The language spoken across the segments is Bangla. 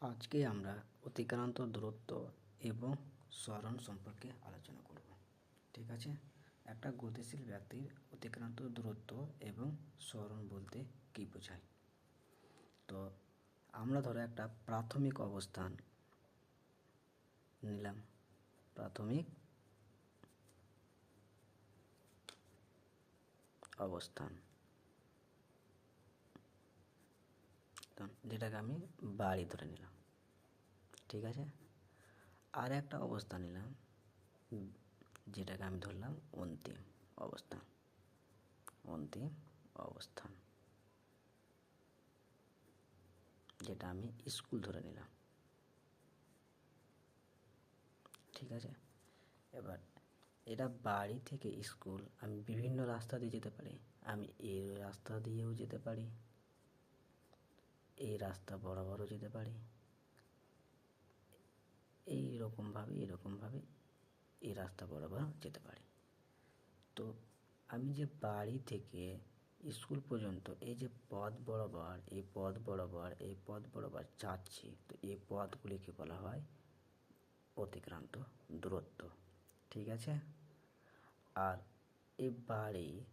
আজকে আমরা অতিক্রান্ত দূরত্ব এবং স্মরণ সম্পর্কে আলোচনা করব। ঠিক আছে? একটা গতিশীল ব্যক্তির অতিক্রান্ত দূরত্ব এবং স্মরণ বলতে কী বোঝায়? তো আমরা ধরো একটা প্রাথমিক অবস্থান নিলাম। প্রাথমিক অবস্থান। তো যেটাকে আমি বাড়ি ধরে নিলাম। ঠিক আছে? আর একটা অবস্থা নিলাম, যেটাকে আমি ধরলাম অন্তিম অবস্থান অন্তিম অবস্থান যেটা আমি স্কুল ধরে নিলাম। ঠিক আছে? এবার এটা বাড়ি থেকে স্কুল, আমি বিভিন্ন রাস্তা দিয়ে যেতে পারি। আমি এই রাস্তা দিয়েও যেতে পারি। এই রাস্তা বরাবরও যেতে পারি। এই রকমভাবে এরকমভাবে এই রাস্তা বরাবর যেতে পারি। তো আমি যে বাড়ি থেকে স্কুল পর্যন্ত এই যে পথ বরাবর, এই পথ বরাবর, এই পথ বরাবর যাচ্ছি, তো এই পথগুলিকে বলা হয় অতিক্রান্ত দূরত্ব। ঠিক আছে? আর এই বাড়ি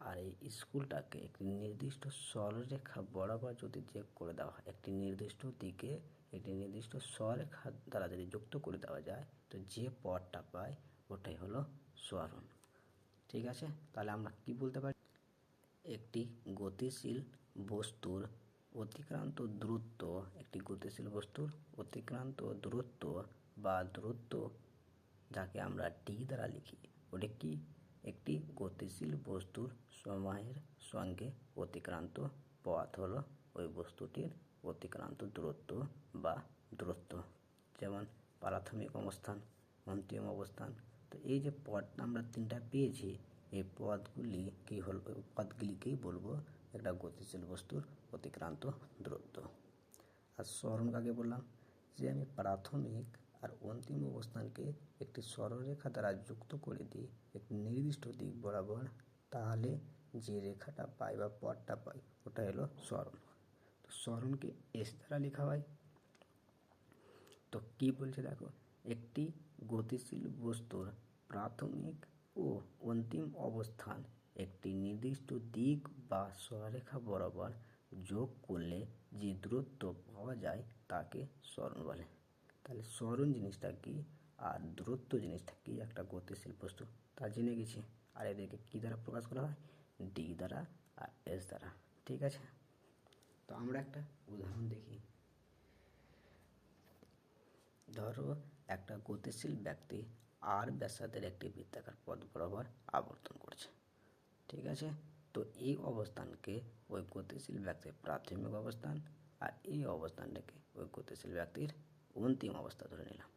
আর এই স্কুলটাকে একটি নির্দিষ্ট সরলরেখা বরাবর যদি যোগ করে দেওয়া হয়, একটি নির্দিষ্ট দিকে একটি নির্দিষ্ট সরেখা দ্বারা যদি যুক্ত করে দেওয়া যায়, তো যে পথটা পাই ওটাই হলো স্মরণ ঠিক আছে? তাহলে আমরা কি বলতে পারি? একটি গতিশীল বস্তুর অতিক্রান্ত দূরত্ব, একটি গতিশীল বস্তুর অতিক্রান্ত দূরত্ব বা দূরত্ব যাকে আমরা ডি দ্বারা লিখি, ওটা কি? একটি গতিশীল বস্তুর সময়ের সঙ্গে অতিক্রান্ত পথ হলো ওই বস্তুটির অতিক্রান্ত দূরত্ব বা দূরত্ব, যেমন প্রাথমিক অবস্থান, অন্তিম অবস্থান। তো এই যে পথটা আমরা তিনটা পেয়েছি, এই পথগুলি কি হল পথগুলিকেই বলব একটা গতিশীল বস্তুর অতিক্রান্ত দূরত্ব। আর স্মরণ কাকে বললাম? যে আমি প্রাথমিক আর অন্তিম অবস্থানকে একটি সরলরেখা দ্বারা যুক্ত করে দিয়ে একটি নির্দিষ্ট দিক বরাবর, তাহলে যে রেখাটা পাই বা পথটা পাই, ওটা হলো স্মরণ তো স্মরণকে এস দ্বারা লেখা হয়। তো কি বলছে দেখো, একটি গতিশীল বস্তুর প্রাথমিক ও অন্তিম অবস্থান একটি নির্দিষ্ট দিক বা সরেখা বরাবর যোগ করলে যে দূরত্ব পাওয়া যায়, তাকে স্মরণ বলে। তাহলে স্মরণ জিনিসটা কি? আর দূরত্ব জিনিসটা কি একটা গতিশীল বস্তু? তা জেনে গেছি। আর এদেরকে কী দ্বারা প্রকাশ করা হয়? ডি দ্বারা আর এস দ্বারা। ঠিক আছে? তো আমরা একটা উদাহরণ দেখি। ধরো একটা গতিশীল ব্যক্তি আর ব্যাসার্ধের একটি বৃত্তাকার পথ বরাবর আবর্তন করছে। ঠিক আছে? তো এই অবস্থানকে ওই গতিশীল ব্যক্তির প্রাথমিক অবস্থান আর এই অবস্থানটাকে ওই গতিশীল ব্যক্তির অন্তিম অবস্থা ধরে নিলাম।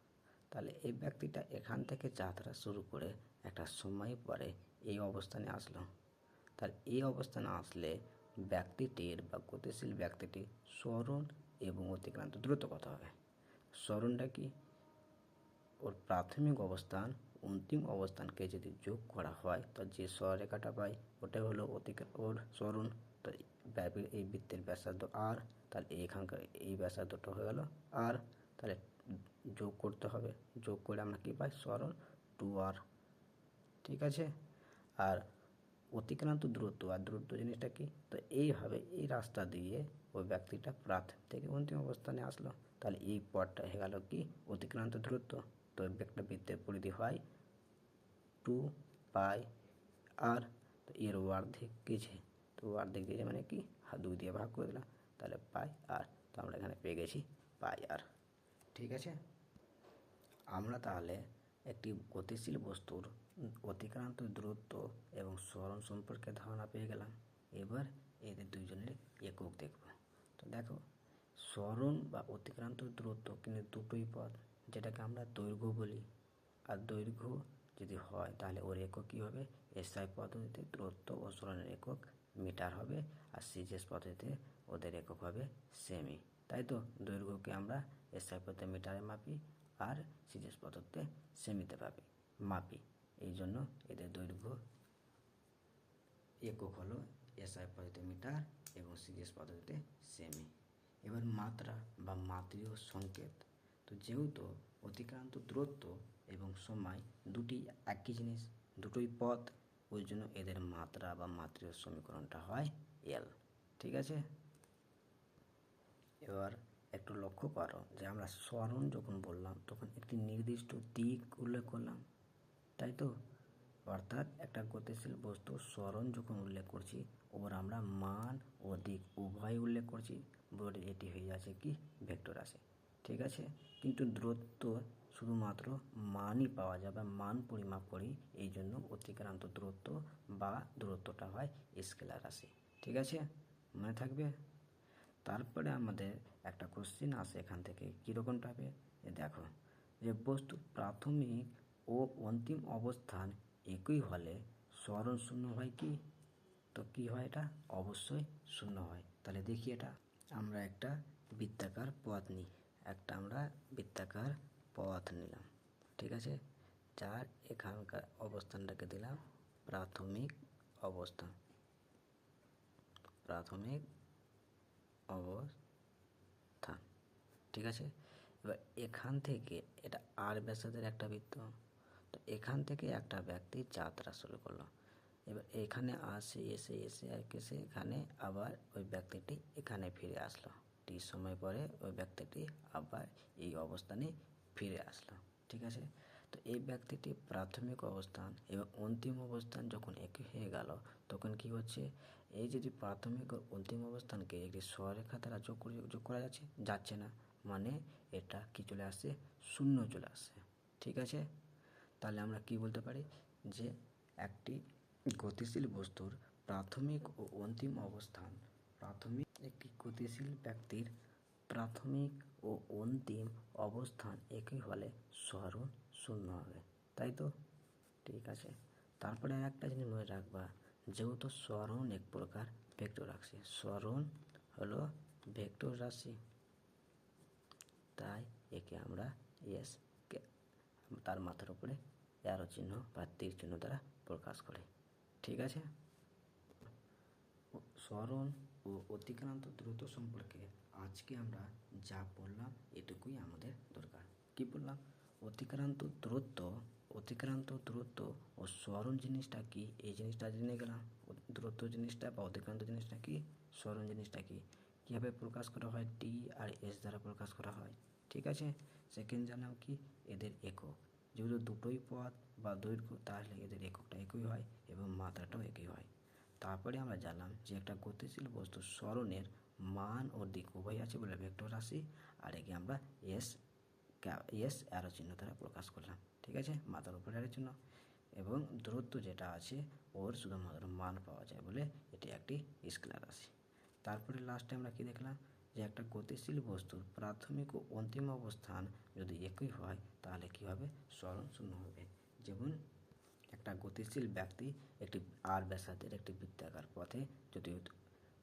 তাহলে এই ব্যক্তিটা এখান থেকে যাত্রা শুরু করে একটা সময় পরে এই অবস্থানে আসলো। তার এই অবস্থানে আসলে ব্যক্তিটির বা গতিশীল ব্যক্তিটির স্মরণ এবং অতিক্রান্ত দ্রুত কথা হবে। স্মরণটা কি? ওর প্রাথমিক অবস্থান, অন্তিম অবস্থানকে যদি যোগ করা হয়, তো যে সরেখাটা পাই ওটাই হলো অতিক ওর স্মরণ। তো এই বৃত্তের ব্যাসার্ধ আর, তাহলে এইখানকার এই ব্যাসার্ধটা হয়ে গেল আর। তাহলে যোগ করতে হবে। যোগ করে আমরা কী পাই? সরল টু আর ঠিক আছে? আর অতিক্রান্ত দূরত্ব আর দূরত্ব জিনিসটা কি? তো এইভাবে এই রাস্তা দিয়ে ওই ব্যক্তিটা প্রাথমিক থেকে অন্তিম অবস্থানে আসলো। তাহলে এই পথটা হয়ে গেল কি? অতিক্রান্ত দূরত্ব। তো একটা বৃত্তের পরিধি হয় টু পাই আর তো এর অর্ধেক গেছে। তো অর্ধেক গেছে মানে কি? হাত দুই দিয়ে ভাগ করে দিলাম। তাহলে পাই আর তো আমরা এখানে পেয়ে গেছি পাই আর ঠিক আছে? আমরা তাহলে একটি গতিশীল বস্তুর অতিক্রান্ত দূরত্ব এবং স্মরণ সম্পর্কে ধারণা পেয়ে গেলাম। এবার এদের দুইজনের একক দেখব। তো দেখো স্মরণ বা অতিক্রান্ত দূরত্ব কিন্তু দুটোই পথ যেটাকে আমরা দৈর্ঘ্য বলি। আর দৈর্ঘ্য যদি হয়, তাহলে ওর একক কী হবে? এসআই পদ্ধতিতে দূরত্ব ও স্মরণের একক মিটার হবে, আর সিজিএস পদ্ধতিতে ওদের একক হবে সেমি তাই তো? দৈর্ঘ্যকে আমরা এসআই পদ্ধতিতে মিটারে মাপি আর সিজিএস পদ্ধতিতে সেমিতে পাবি মাপি। এই জন্য এদের দৈর্ঘ্য একক হলো এসআই পদ্ধতিতে মিটার এবং সিজিএস পদ্ধতিতে সেমি। এবার মাত্রা বা মাত্রীয় সংকেত। তো যেহেতু অতিক্রান্ত দূরত্ব এবং সময় দুটি একই জিনিস, দুটোই পথ, ওই জন্য এদের মাত্রা বা মাত্রীয় সমীকরণটা হয় এল ঠিক আছে? এবার একটু লক্ষ্য করো যে আমরা স্মরণ যখন বললাম, তখন একটি নির্দিষ্ট দিক উল্লেখ করলাম, তাই তো? অর্থাৎ একটা গতিশীল বস্তু স্মরণ যখন উল্লেখ করছি ওর আমরা মান ও দিক উভয় উল্লেখ করছি বলে এটি হয়ে যাচ্ছে কি? ভেক্টর রাশি। ঠিক আছে? কিন্তু দূরত্ব শুধুমাত্র মানই পাওয়া যায় বা মান পরিমাপ করি, এই জন্য অতিক্রান্ত দূরত্ব বা দূরত্বটা হয় স্কেলার রাশি। ঠিক আছে? মনে থাকবে? তারপরে আমাদের একটা কোশ্চেন আসে এখান থেকে কীরকম টাইপে এ দেখো, যে বস্তু প্রাথমিক ও অন্তিম অবস্থান একই হলে স্মরণ শূন্য হয় কি? তো কি হয় এটা? অবশ্যই শূন্য হয়। তাহলে দেখি এটা। আমরা একটা বৃত্তাকার পথ নিই। একটা আমরা বৃত্তাকার পথ নিলাম। ঠিক আছে? যার এখানকার অবস্থানটাকে দিলাম প্রাথমিক অবস্থান। প্রাথমিক অবস্থান ঠিক আছে? এবার এখান থেকে এটা আর ব্যাসাদের একটা বৃত্ত। তো এখান থেকে একটা ব্যক্তি যাত্রা শুরু করল। এবার এখানে আসে, এসে এসে এসে এখানে আবার ওই ব্যক্তিটি এখানে ফিরে আসলো। টি সময় পরে ওই ব্যক্তিটি আবার এই অবস্থানে ফিরে আসলো। ঠিক আছে? তো এই ব্যক্তিটি প্রাথমিক অবস্থান এবং অন্তিম অবস্থান যখন একই হয়ে গেল, তখন কি হচ্ছে? এই যদি প্রাথমিক ও অন্তিম অবস্থানকে একটি স্বরেখা দ্বারা যোগ করে যোগ করা যাচ্ছে যাচ্ছে না মানে এটা কি চলে আসছে? শূন্য চলে আসছে। ঠিক আছে? তাহলে আমরা কি বলতে পারি? যে একটি গতিশীল বস্তুর প্রাথমিক ও অন্তিম অবস্থান, প্রাথমিক একটি গতিশীল ব্যক্তির প্রাথমিক ও অন্তিম অবস্থান একই হলে স্মরণ শূন্য হবে। তাই তো? ঠিক আছে? তারপরে একটা জিনিস মনে রাখবা। যেহেতু স্মরণ এক প্রকার ভেক্টর রাশি স্মরণ হলো ভেক্টর রাশি। তাই একে আমরা এস তার মাথার উপরে অ্যারো চিহ্ন বা তীর চিহ্ন দ্বারা প্রকাশ করি। ঠিক আছে? স্মরণ ও অতিক্রান্ত দ্রুত সম্পর্কে আজকে আমরা যা বললাম এটুকুই আমাদের দরকার। কি বললাম অতিক্রান্ত দূরত্ব অতিক্রান্ত দূরত্ব ও স্মরণ জিনিসটা কি? এই জিনিসটা জেনে গেলাম। দূরত্ব জিনিসটা বা অতিক্রান্ত জিনিসটা কি? স্মরণ জিনিসটা কি? কীভাবে প্রকাশ করা হয়? টি আর এস দ্বারা প্রকাশ করা হয়। ঠিক আছে? সেকেন্ড জানলাম কি? এদের একক। যেহেতু দুটোই পথ বা দৈর্ঘ্য, তাহলে এদের এককটা একই হয় এবং মাত্রাটাও একই হয়। তারপরে আমরা জানলাম যে একটা গতিশীল বস্তু স্মরণের মান ও দিক উভয় আছে বলে ভেক্টর রাশি। আর একে আমরা এস এস অ্যারো চিহ্ন দ্বারা প্রকাশ করলাম। ঠিক আছে? মাথার উপরে অ্যারো চিহ্ন এবং দূরত্ব যেটা আছে, ওর শুধুমাত্র মান পাওয়া যায় বলে এটি একটি স্কেলার রাশি তারপরে লাস্টে আমরা কি দেখলাম? যে একটা গতিশীল বস্তুর প্রাথমিক ও অন্তিম অবস্থান যদি একই হয়, তাহলে কি হবে? স্মরণ শূন্য হবে। যেমন একটা গতিশীল ব্যক্তি একটি আর ব্যাসার্ধের একটি বৃত্তাকার পথে যদি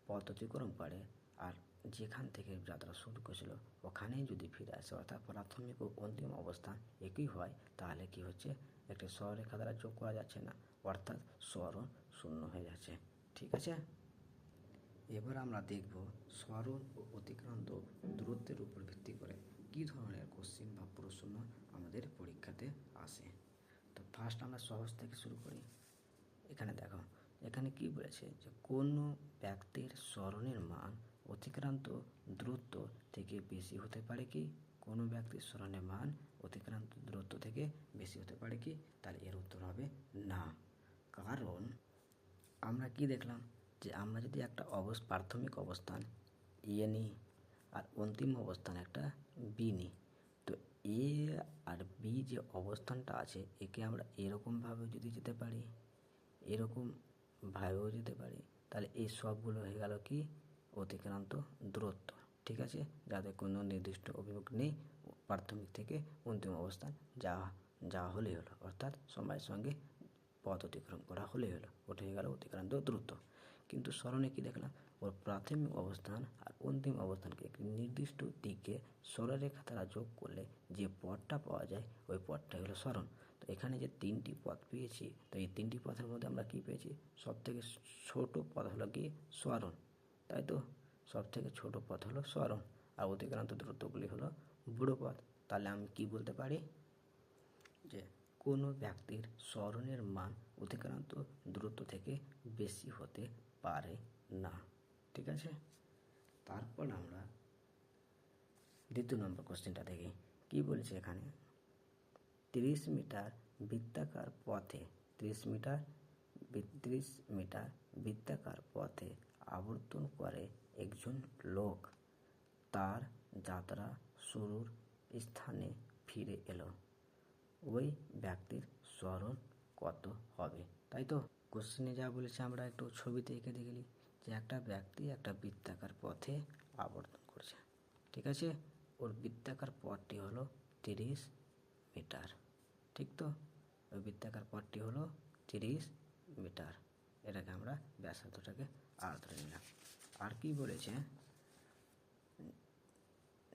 পথ অতিক্রম করে, আর যেখান থেকে যাত্রা শুরু করেছিল, ওখানেই যদি ফিরে আসে, অর্থাৎ প্রাথমিক ও অন্তিম অবস্থান একই হয়, তাহলে কি হচ্ছে? একটি স্বরেখা দ্বারা যোগ করা যাচ্ছে না, অর্থাৎ স্মরণ শূন্য হয়ে যাচ্ছে। ঠিক আছে? এবার আমরা দেখব স্মরণ ও অতিক্রান্ত দূরত্বের উপর ভিত্তি করে কী ধরনের কোশ্চিন বা প্রশ্ন আমাদের পরীক্ষাতে আসে। তো ফার্স্ট আমরা সহজ থেকে শুরু করি। এখানে দেখো, এখানে কি বলেছে যে কোনো ব্যক্তির স্মরণের মান অতিক্রান্ত দূরত্ব থেকে বেশি হতে পারে কি? কোনো ব্যক্তির স্মরণের মান অতিক্রান্ত দূরত্ব থেকে বেশি হতে পারে কি? তাহলে এর উত্তর হবে না। কারণ আমরা কি দেখলাম? যে আমরা যদি একটা অবস, প্রাথমিক অবস্থান এ নিই আর অন্তিম অবস্থান একটা বি নিই তো এ আর বি যে অবস্থানটা আছে, একে আমরা এরকমভাবে যদি যেতে পারি, এরকম ভাবেও যেতে পারি, তাহলে এই সবগুলো হয়ে গেল কি? অতিক্রান্ত দূরত্ব, ঠিক আছে? যাদের কোনো নির্দিষ্ট অভিমুখ নেই প্রাথমিক থেকে অন্তিম অবস্থান যাওয়া যাওয়া হলেই হলো, অর্থাৎ সময়ের সঙ্গে পথ অতিক্রম করা হলেই হলো ওটা হয়ে গেল অতিক্রান্ত দ্রুত কিন্তু স্মরণে কি দেখলাম? ওর প্রাথমিক অবস্থান আর অন্তিম অবস্থানকে একটি নির্দিষ্ট দিকে সরলরেখা দ্বারা যোগ করলে যে পথটা পাওয়া যায়, ওই পথটাই হলো স্মরণ। তো এখানে যে তিনটি পথ পেয়েছি, তো এই তিনটি পথের মধ্যে আমরা কি পেয়েছি? সব থেকে ছোটো পথ হলো গিয়ে স্মরণ। তাই তো সব থেকে ছোটো পথ হলো স্মরণ আর অতিক্রান্ত দূরত্বগুলি হলো বুড়ো পথ। তাহলে আমি কি বলতে পারি? যে কোনো ব্যক্তির স্মরণের মান অতিক্রান্ত দূরত্ব থেকে বেশি হতে পারে না। ঠিক আছে? তারপর আমরা দ্বিতীয় নম্বর কোশ্চেনটা দেখি। কি বলছে এখানে? তিরিশ মিটার বৃত্তাকার পথে, তিরিশ মিটার তিরিশ মিটার বৃত্তাকার পথে আবর্তন করে একজন লোক। তার যাত্রা শুরুর স্থানে ফিরে এলো। ওই ব্যক্তির স্মরণ কত হবে, তাই তো? কোশ্চেনে যা বলেছে আমরা একটু ছবিতে এঁকে দেখে নিই যে একটা ব্যক্তি একটা বৃত্তাকার পথে আবর্তন করছে। ঠিক আছে? ওর বৃত্তাকার পথটি হলো তিরিশ মিটার। ঠিক তো? ওই বৃত্তাকার পথটি হলো তিরিশ মিটার। এটাকে আমরা ব্যাসার্ধটাকে আর ধরে নিলাম আর কি বলেছে?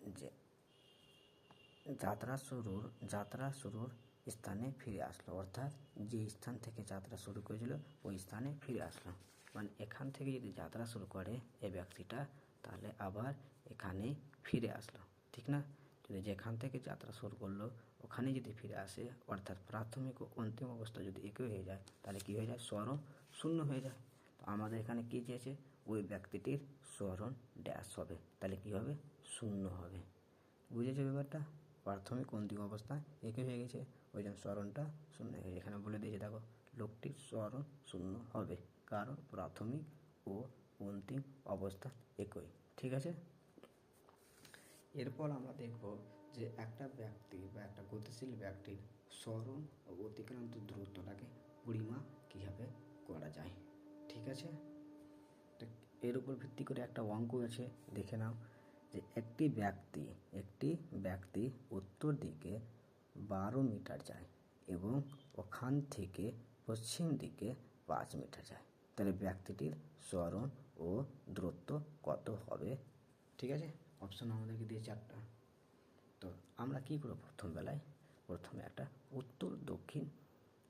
যে যাত্রা শুরুর যাত্রা শুরুর স্থানে ফিরে আসলো। অর্থাৎ যে স্থান থেকে যাত্রা শুরু করেছিল, ওই স্থানে ফিরে আসলো। মানে এখান থেকে যদি যাত্রা শুরু করে এই ব্যক্তিটা, তাহলে আবার এখানে ফিরে আসলো। ঠিক না? যদি যেখান থেকে যাত্রা শুরু করল, ওখানে যদি ফিরে আসে, অর্থাৎ প্রাথমিক ও অন্তিম অবস্থা যদি একই হয়ে যায়, তাহলে কী হয়ে যায়? স্মরণ শূন্য হয়ে যায়। তো আমাদের এখানে কী চেয়েছে? ওই ব্যক্তিটির স্মরণ ড্যাশ হবে। তাহলে কী হবে? শূন্য হবে। বুঝেছ ব্যাপারটা? প্রাথমিক অন্তিম অবস্থা একই হয়ে গেছে। ওই জন্য স্মরণটা শূন্য হয়ে এখানে বলে দিয়েছে, দেখো, লোকটির স্মরণ শূন্য হবে। কারণ প্রাথমিক ও অন্তিম অবস্থা একই। ঠিক আছে? এরপর আমরা দেখব যে একটা ব্যক্তি বা একটা গতিশীল ব্যক্তির স্মরণ ও অতিক্রান্ত দূরত্বটাকে পরিমাপ কীভাবে করা যায়? ঠিক আছে? তো এর উপর ভিত্তি করে একটা অঙ্ক আছে, দেখে নাও, যে একটি ব্যক্তি একটি ব্যক্তি উত্তর দিকে বারো মিটার যায় এবং ওখান থেকে পশ্চিম দিকে পাঁচ মিটার যায়। তাহলে ব্যক্তিটির স্মরণ ও দূরত্ব কত হবে? ঠিক আছে? অপশন আমাদেরকে দিয়ে চারটা। তো আমরা কী করব প্রথম বেলায়? প্রথমে একটা উত্তর দক্ষিণ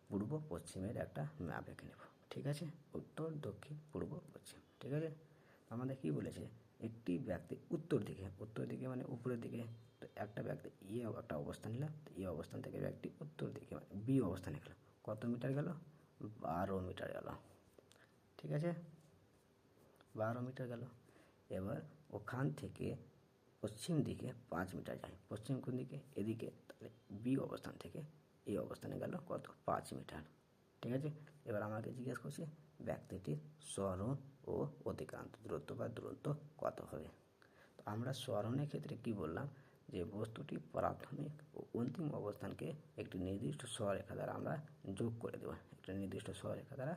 পূর্ব পশ্চিমের একটা ম্যাপ এঁকে নেব। ঠিক আছে? উত্তর, দক্ষিণ, পূর্ব, পশ্চিম, ঠিক আছে? আমাদের কি বলেছে? একটি ব্যক্তি উত্তর দিকে উত্তর দিকে মানে উপরের দিকে। তো একটা ব্যক্তি ই একটা অবস্থান নিল ই অবস্থান থেকে ব্যক্তি উত্তর দিকে মানে বি অবস্থানে গেল। কত মিটার গেল? বারো মিটার গেল। ঠিক আছে? বারো মিটার গেল। এবার ওখান থেকে পশ্চিম দিকে পাঁচ মিটার যায়। পশ্চিম কোন দিকে? এদিকে। তাহলে বি অবস্থান থেকে এই অবস্থানে গেল কত? পাঁচ মিটার। ঠিক আছে? এবার আমাকে জিজ্ঞেস করছে, ব্যক্তিটির স্মরণ ও অতিক্রান্ত দূরত্ব বা দূরত্ব কত হবে? তো আমরা স্মরণের ক্ষেত্রে কি বললাম? যে বস্তুটি প্রাথমিক ও অন্তিম অবস্থানকে একটি নির্দিষ্ট স্বরেখা দ্বারা আমরা যোগ করে দেবো। একটা নির্দিষ্ট স্বরেখা দ্বারা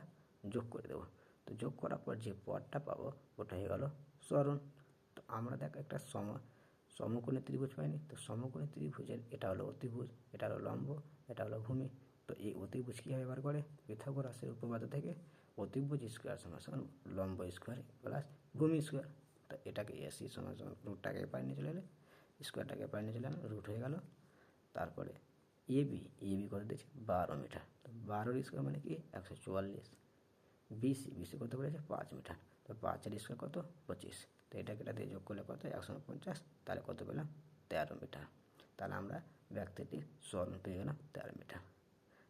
যোগ করে দেবো। তো যোগ করার পর যে পদটা পাবো, ওটা হয়ে গেল স্মরণ তো আমরা দেখ একটা সম, সমকোণী ত্রিভুজ পাইনি। তো সমকোণী ত্রিভুজের এটা হলো অতিভুজ, এটা হলো লম্ব, এটা হলো ভূমি। তো এই অতিভুজ কীভাবে বার করে? পিথাগোরাসের উপপাদ্য থেকে অতিভুজ স্কোয়ার সমান সমান লম্ব স্কোয়ার প্লাস ভূমি স্কোয়ার। তো এটাকে এসি সমান সমান রুটটাকে পাই নিয়ে চলে এলে, স্কোয়ারটাকে পাই নিয়ে চলে এলাম রুট হয়ে গেল। তারপরে এ বি এ বি করে দিয়েছে? বারো মিটার। তো বারোর স্কোয়ার মানে কি? একশো চুয়াল্লিশ। বিসি বিসি কত বলেছে? পাঁচ মিটার। তো পাঁচের স্কোয়ার কত? পঁচিশ। তো এটাকে এটা দিয়ে যোগ করলে কত? একশো পঞ্চাশ। তাহলে কত পেলাম? তেরো মিটার। তাহলে আমরা ব্যক্তিটির স্মরণ পেয়ে গেলাম তেরো মিটার।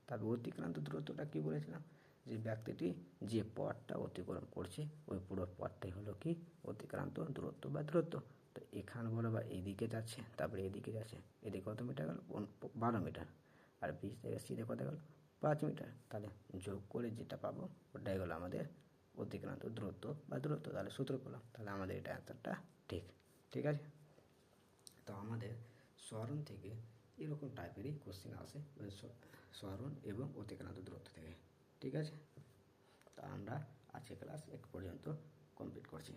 তারপর অতিক্রান্ত দূরত্বটা কী বলেছিলাম? যে ব্যক্তিটি যে পথটা অতিক্রম করছে, ওই পুরো পথটাই হলো কি? অতিক্রান্ত দূরত্ব বা দূরত্ব। তো এখান বরাবর এইদিকে যাচ্ছে, তারপরে এদিকে যাচ্ছে, এদিকে কত মিটার গেল? বারো মিটার। আর বিশ থেকে সিধে কত গেল? পাঁচ মিটার। তাহলে যোগ করে যেটা পাবো, ওটাই হলো আমাদের অতিক্রান্ত দূরত্ব বা দূরত্ব। তাহলে সূত্র পেলাম। তাহলে আমাদের এটা অ্যান্সারটা ঠিক। ঠিক আছে? তো আমাদের স্মরণ থেকে এরকম টাইপেরই কোশ্চেন আসে। স- স্মরণ এবং অতিক্রান্ত দূরত্ব থেকে। ঠিক আছে? তা আমরা আজকে ক্লাস এক পর্যন্ত কমপ্লিট করছি।